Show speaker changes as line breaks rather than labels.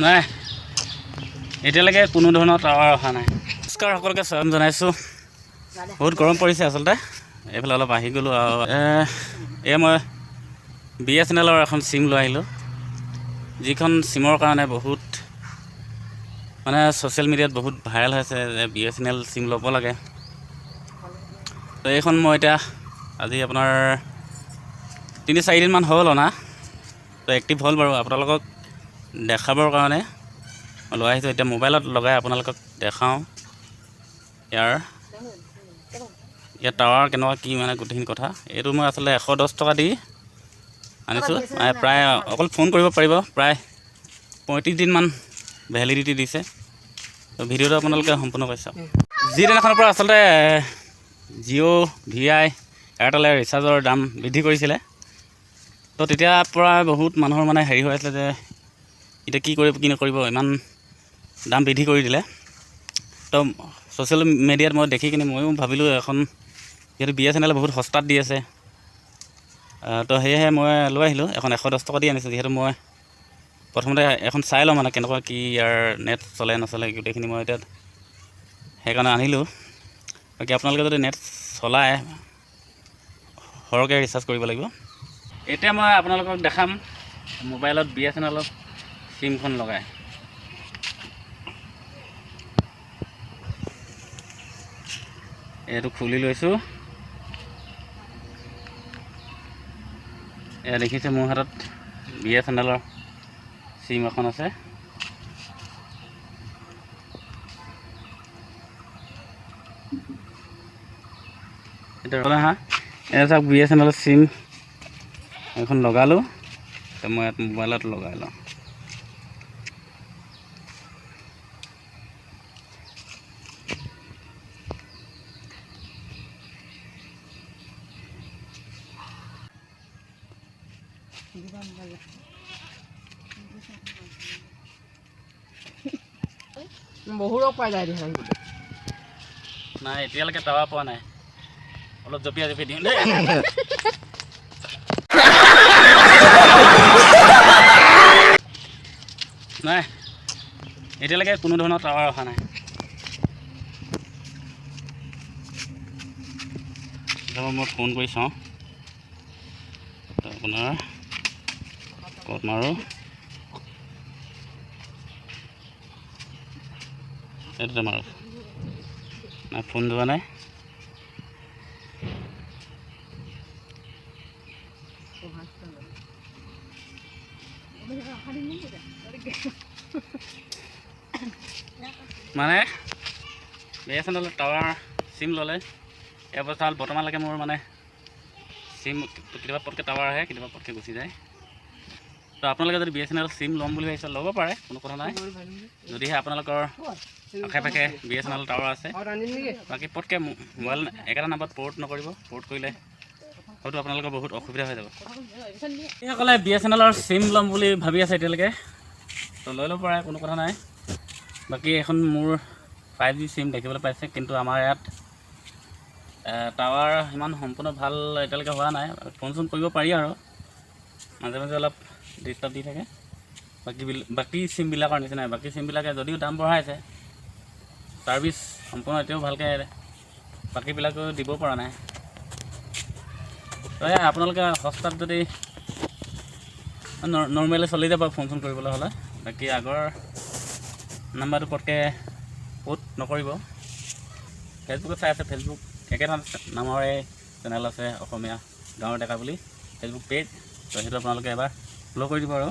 নাই। এতিয়ালৈকে কোনো ধৰণৰ টাৱাৰ অহা নাই। নমস্কাৰ সকলোকে স্বাগতম জনাইছোঁ। বহুত গৰম পৰিছে আচলতে। এইফালে অলপ আহি গ'লোঁ আৰু এয়া মই বি এছ এন এলৰ এখন চিম লৈ আহিলোঁ। যিখন চিমৰ কাৰণে বহুত মানে ছ'চিয়েল মিডিয়াত বহুত ভাইৰেল হৈছে যে B S N L sim ল'ব লাগে। তো এইখন মই এতিয়া আজি আপোনাৰ তিনি চাৰিদিনমান হ'ল অনা। তো এক্টিভ হ'ল বাৰু। আপোনালোকক দেখাবৰ কাৰণে মই লৈ আহিছোঁ এতিয়া মোবাইলত লগাই আপোনালোকক দেখাওঁ। ইয়াৰ ইয়াৰ টাৱাৰ কেনেকুৱা কি মানে গোটেইখিনি কথা। এইটো মই আচলতে এশ দহ টকা দি আনিছোঁ। প্ৰায় অকল ফোন কৰিব পাৰিব। প্ৰায় পঁয়ত্ৰিছ দিনমান ভেলিডিটি দিছে। তো ভিডিঅ'টো আপোনালোকে সম্পূৰ্ণ কৰি চাওক। যিদিনাখনৰ পৰা আচলতে জিঅ' ভি আই এয়াৰটেলে ৰিচাৰ্জৰ দাম বৃদ্ধি কৰিছিলে। তো তেতিয়াৰ পৰা বহুত মানুহৰ মানে হেৰি হৈ আছিলে যে এতিয়া কি কৰিব, কি নকৰিব, ইমান দাম বৃদ্ধি কৰি দিলে। তো ছ'চিয়েল মিডিয়াত মই দেখি কিনে ময়ো ভাবিলোঁ এখন, যিহেতু বি এছ এন এল বহুত সস্তাত দি আছে। তো সেয়েহে মই লৈ আহিলোঁ, এখন এশ দহ টকা দি আনিছোঁ, যিহেতু মই প্ৰথমতে এখন চাই লওঁ মানে কেনেকুৱা কি ইয়াৰ নেট চলে, নচলে, গোটেইখিনি মই এতিয়া সেইকাৰণে আনিলোঁ। বাকী আপোনালোকে যদি নেট চলায়, সৰহকৈ ৰিচাৰ্জ কৰিব লাগিব। এতিয়া মই আপোনালোকক দেখাম, মোবাইলত বি এছ এন এলত চিমখন লগাই। এইটো খুলি লৈছোঁ। এয়া দেখিছে মোৰ হাতত বি এছ এন এলৰ চিম এখন আছে এয়া চাওক বি এছ এন এলৰ চিম এখন লগালোঁ। মই ইয়াত মোবাইলত লগাই লওঁ।
বহুতক পাই যায় দেখোন
নাই এতিয়ালৈকে টাৱাৰ পোৱা নাই। অলপ জঁপিয়াই জঁপিয়াই দিওঁ। দেই। নাই এতিয়ালৈকে কোনো ধৰণৰ টাৱাৰ অহা নাই। মই ফোন কৰি চাওঁ। আপোনাৰ ক'ত মাৰোঁ এইটোতে মাৰোঁ। নাই ফোন যোৱা নাই। মানে বি এছ এন এলৰ টাৱাৰ চিম ল'লে। অৱস্থা হ'ল বৰ্তমানলৈকে মোৰ মানে চিম কেতিয়াবা পটকৈ টাৱাৰ আহে কেতিয়াবা পটকৈ গুচি যায়। তো আপোনালোকে যদি B S N L sim ল'ম বুলি ভাবিছে ল'ব পাৰে কোনো কথা নাই। যদিহে আপোনালোকৰ আশে পাশে এল টাৱাৰ আছে। বাকী পটকৈ মোবাইল একেটা নাম্বাৰত পৰ্ট নকৰিব পৰ্ট কৰিলে হয়তো আপোনালোকৰ বহুত অসুবিধা হৈ যাব। এইসকলে বি এছ এন এলৰ চিম ল'ম বুলি ভাবি আছে এতিয়ালৈকে তো লৈ ল'ব পাৰে কোনো কথা নাই। বাকী এখন মোৰ ফাইভ জি চিম দেখিবলৈ পাইছে কিন্তু আমাৰ ইয়াত টাৱাৰ ইমান সম্পূৰ্ণ ভাল এতিয়ালৈকে হোৱা নাই। ফোন চোন কৰিব পাৰি আৰু। মাজে মাজে অলপ ডিষ্টাৰ্ব দি থাকে। বাকী বিল বাকী চিমবিলাকৰ নিচিনাই, বাকী চিমবিলাকে যদিও দাম বঢ়াইছে ছাৰ্ভিচ সম্পূৰ্ণ এতিয়াও ভালকৈ বাকীবিলাকেও দিব পৰা নাই। তো আপোনালোকে সস্তাত যদি নৰ্মেলি চলি যাব ফোন চোন কৰিবলৈ হ'লে, বাকী আগৰ নাম্বাৰটো পটকৈ পোষ্ট নকৰিব। ফেচবুকত চাই আছে ফেচবুক একেটা নামৰে চেনেল আছে, অসমীয়া, গাঁৱৰ ডেকা বুলি। ফেচবুক পেজ তো সেইটো আপোনালোকে এবাৰ ফ'ল' কৰি দিব আৰু।